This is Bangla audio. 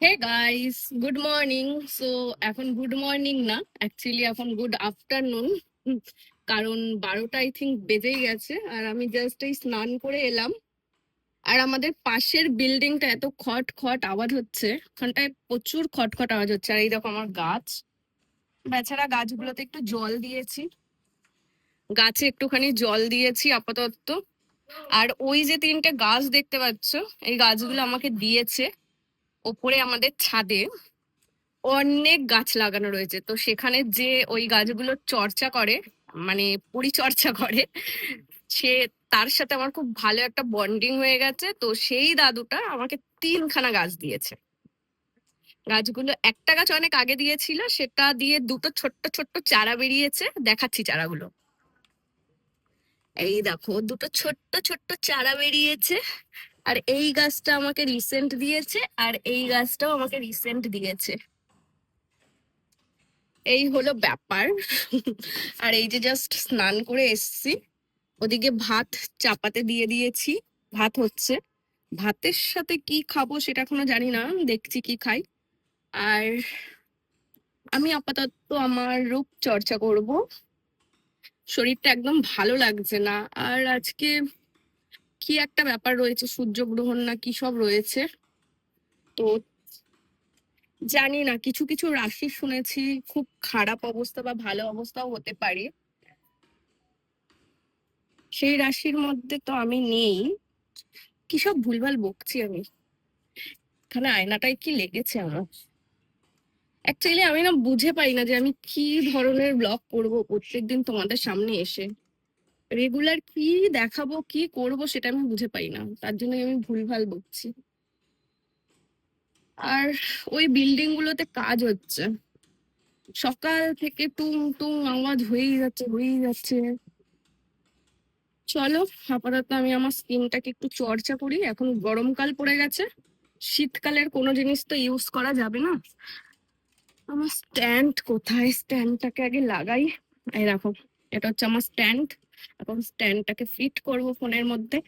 Hey guys good morning so এখন গুড মর্নিং না. অ্যাকচুয়ালি এখন গুড আফটারনুন কারণ বারোটা আই থিঙ্ক বেজেই গেছে। আর আমি জাস্ট এই স্নান করে এলাম। আর আমাদের পাশের বিল্ডিংটা এত খট খট আওয়াজ হচ্ছে। ওখানটায় প্রচুর খটখট আওয়াজ হচ্ছে। আর এই দেখো আমার গাছ। বেচারা গাছগুলোতে একটু জল দিয়েছি। গাছে একটুখানি জল দিয়েছি, আপাতত। আর ওই যে তিনটে গাছ দেখতে পাচ্ছ, এই গাছগুলো আমাকে দিয়েছে। ওপরে আমাদের ছাদে অনেক গাছ লাগানো রয়েছে। তো সেখানে যে ওই গাছগুলোর চর্চা করে মানে পরিচর্যা করে, সে তার সাথে আমার খুব ভালো একটা বন্ডিং হয়ে গেছে। তো সেই দাদুটা আমাকে তিনখানা গাছ দিয়েছে। গাছগুলো, একটা গাছ অনেক আগে দিয়েছিল, সেটা দিয়ে দুটো ছোট্ট ছোট্ট চারা বেরিয়েছে। দেখাচ্ছি চারাগুলো। এই দেখো, দুটো ছোট্ট ছোট্ট চারা বেরিয়েছে। আর এই গাছটা আমাকে রিসেন্ট দিয়েছে, আর এই গাছটাও আমাকে রিসেন্ট দিয়েছে। এই হলো ব্যাপার। আর এই যে জাস্ট স্নান করে এসছি, ওদিকে ভাত চাপাতে দিয়ে দিয়েছি। ভাত হচ্ছে। ভাতের সাথে কি খাব সেটা এখনও জানি না, দেখছি কি খাই। আর আমি আপাতত আমার রূপ চর্চা করব। শরীরটা একদম ভালো লাগছে না। আর আজকে কি একটা ব্যাপার রয়েছে? সূর্যগ্রহণ না কি সব রয়েছে? তো জানি না, কিছু কিছু রাশি শুনেছি খুব খারাপ অবস্থা বা ভালো অবস্থাও হতে পারে। সেই রাশির মধ্যে তো আমি নেই। কি সব ভুলভাল বকছি আমি? এখানে আয়নাটায় কি লেগেছে আমার? অ্যাকচুয়ালি আমি না বুঝে পাই না যে আমি কি ধরনের ব্লগ করব প্রত্যেকদিন তোমাদের সামনে এসে। রেগুলার কি দেখাবো, কি করব সেটা আমি বুঝে পাই না। তার জন্য আমি ভুলভাল বকছি। আর ওই বিল্ডিং গুলোতে কাজ হচ্ছে। সকাল থেকে টুং টুং আওয়াজ হয়েই যাচ্ছে হয়েই যাচ্ছে। চলো, আপাতত আমি আমার স্কিনটাকে একটু চর্চা করি। এখন গরমকাল পড়ে গেছে। শীতকালের কোনো জিনিস তো ইউজ করা যাবে না। আমার স্ট্যান্ড কোথায়? স্ট্যান্ডটাকে আগে লাগাই। এই রাখো এটা হচ্ছে আমার স্ট্যান্ড এখন স্ট্যান্ডটাকে ফিট করব ফোনের মধ্যে।